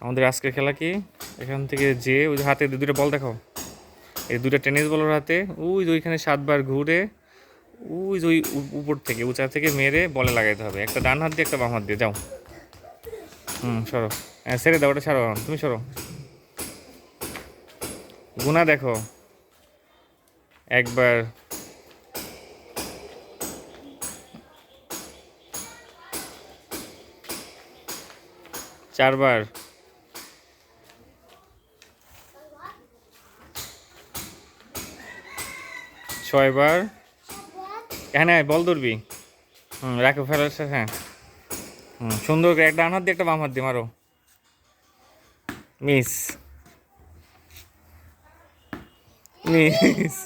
আমাদের আজকের খেলা কি? এখান থেকে যে, ওই হাতে দুটো বল দেখাও। এই দুটো টেনিস বলের হাতে, ওই যে ওইখানে সাতবার ঘুরে, ওই যে ওই উপর থেকে, উঁচা থেকে মেরে বলে লাগাইতে হবে। একটা ডান হাত দিয়ে, একটা বাম হাত দিয়ে। যাও। হুম, সরো। হ্যাঁ সেরে দাও, ওটা সারো তুমি সরো। গুণা দেখো। একবার। চারবার। ছয়বার। এখানে আয়, বল ধরবি। হুম রাখো ফেলার সাথে হ্যাঁ। হুম সুন্দর করে একটা হাত দিয়ে একটা বাম হাত দিয়ে মারো। মিস। মিস।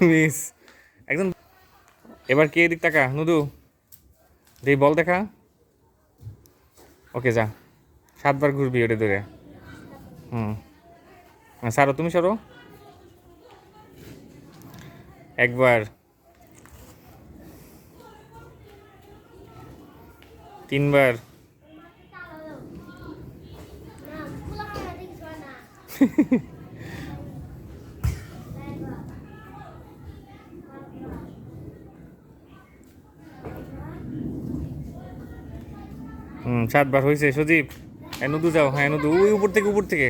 মিস। একদম। এবার কে দিক টাকা নুদু। দেই বল দেখা। ওকে যা। সাতবার ঘুরবি ওটা ধরে। হুম। হ্যাঁ, সারো তুমি সরো। একবার। তিনবার। হুম, সাতবার হয়েছে সজীব হ্যাঁ নুদু যাও। হ্যাঁ নুদু। ওই উপর থেকে উপর থেকে।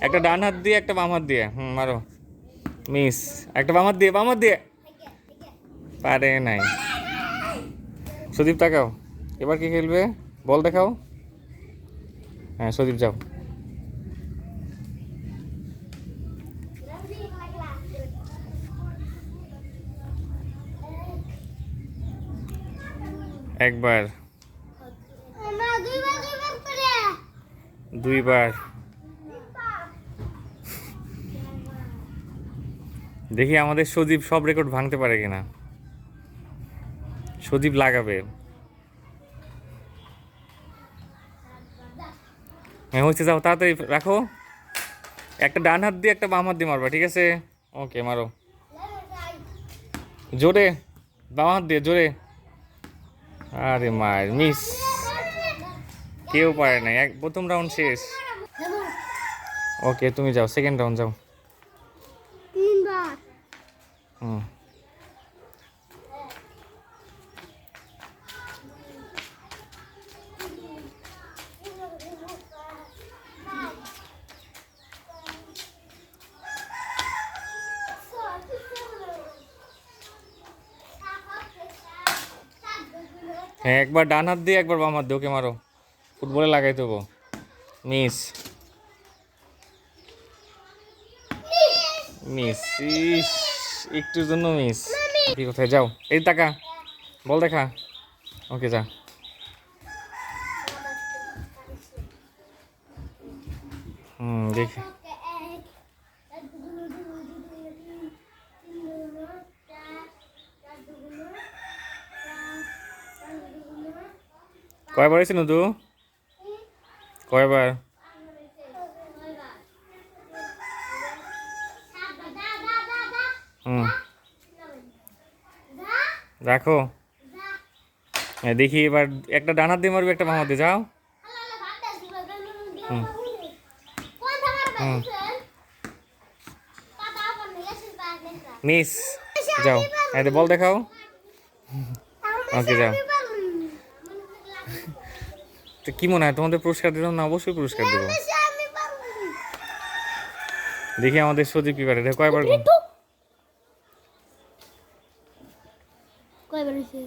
একটা ডান হাত দিয়ে, একটা বাম হাত দিয়ে। হুম, মারো। মিস একটা বামার দিয়ে বাম হাত দিয়ে পারে নাই। সদীপ তাকাও। এবার কি খেলবে? বল দেখাও। হ্যাঁ সদীপ যাও। একবার। দুইবার। দেখি আমাদের সজীব সব রেকর্ড ভাঙতে পারে কিনা। সজীব লাগাবে। হ্যাঁ হচ্ছে যাও, তাড়াতাড়ি রাখো। একটা ডান হাত দিয়ে, একটা বাম হাত দিয়ে মারবা, ঠিক আছে? ওকে, মারো। জোরে, বাম হাত দিয়ে, জোরে। আরে মার মিস। কেউ পারে না এক প্রথম রাউন্ড শেষ। ওকে, তুমি যাও সেকেন্ড রাউন্ড যাও তিনবার হুম হ্যাঁ একবার ডান হাত দিয়ে, একবার বাম হাত দিয়ে ওকে মারো। ফুটবলে লাগাই দেবো। মিস। মিস, ইস। একটুর জন্য মিস কি কোথায়? যাও। এই টাকা বল দেখা। ওকে যা। হুম দেখি। কয়বার হয়েছে নদু? কয়বার হুম রাখো। হ্যাঁ দেখি এবার একটা ডানার দিয়ে মারবে, একটা দিয়ে। যাও। হুম। হুম। মিস, যাও। হ্যাঁ বল দেখাও। ওকে, যাও। তো কি মনে হয়, তোমাদের পুরস্কার দিলাম না? অবশ্যই পুরস্কার দেবো। দেখি আমাদের সজীব কি পারে? কয়বার হয়েছে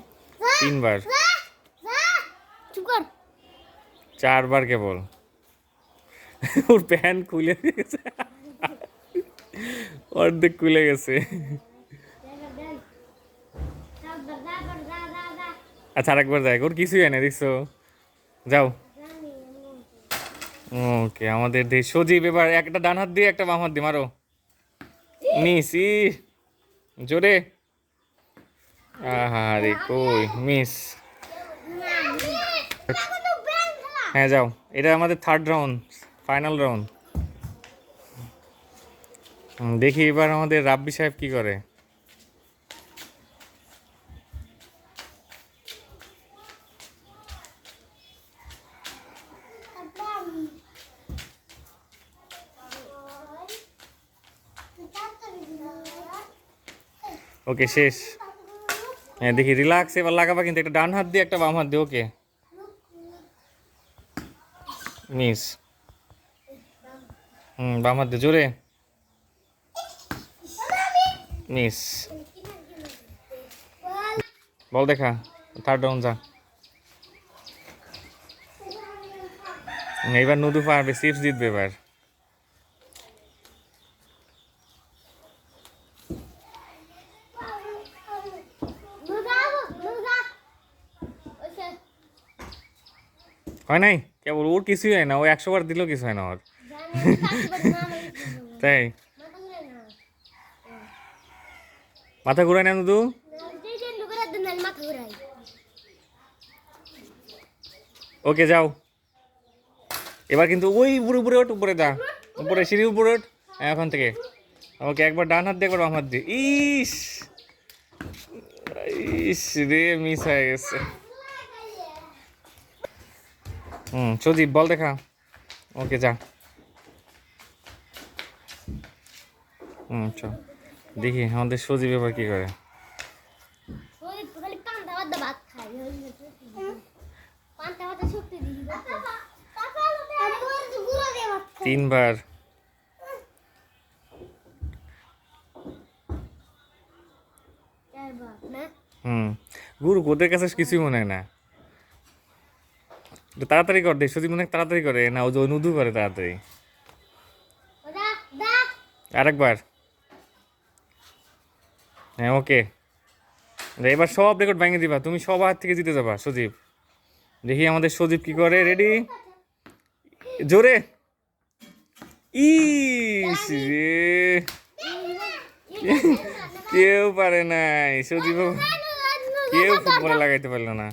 তিনবার। চারবার কেবল ওর প্যান্ট খুলে গেছে। অর্ধেক খুলে গেছে। আচ্ছা আরেকবার যাই ওর কিছুই হয় না, দেখছ? যাও। ওকে, আমাদের দেশ। সজীব, এবার একটা ডান হাত দিয়ে, একটা বাম হাত দিয়ে, মারো। ই জোরে। আহারে, কই মিস হ্যাঁ যাও। এটা আমাদের থার্ড রাউন্ড ফাইনাল রাউন্ড দেখি এবার আমাদের রাব্বি সাহেব কি করে। ওকে শেষ। হ্যাঁ দেখি রিল্যাক্স এবার লাগাবা কিন্তু একটা ডান হাত দিয়ে, একটা বাম হাত দিয়ে, ওকে? মিস হুম, বাম হাত দিয়ে, জোরে? মিস বল দেখা থার্ড রাউন্ড যা। এবার নদু পারবে চিপস জিতবে এবার। হয় নাই? কেবল ওর কিছুই হয় না ও একশো বার দিলেও কিছু হয় না ওর। তাই? মাথা ঘুরায় না ঘুরাই ওকে যাও। এবার কিন্তু ওই উপরে উপরে ওঠ উপরে যা। উপরে সিঁড়ি উপরে ওঠ। হ্যাঁ, এখন থেকে। ওকে একবার ডান হাত দিয়ে একবার বাম হাত দিয়ে। ইস! ইস রে মিস হয়ে গেছে। হুম সজীব বল দেখা। ওকে যা। হুম চল দেখি আমাদের সজীব এবার কি করে? তিনবার। হুম গুরু ওদের কাছে কিছুই মনে হয় না। তাড়াতাড়ি কর দে সত্যি মনে তাড়াতাড়ি করে, না, ও যে অনুদু করে তাড়াতাড়ি। আরেকবার। হ্যাঁ ওকে। এবার সব রেকর্ড ভেঙে দিবা, তুমি সব হাত থেকে জিতে যাবা সজীব দেখি আমাদের সজীব কি করে রেডি জোরে। রে। কেউ পারে নাই সজীব কেউ ফুটবলে লাগাইতে পারল না।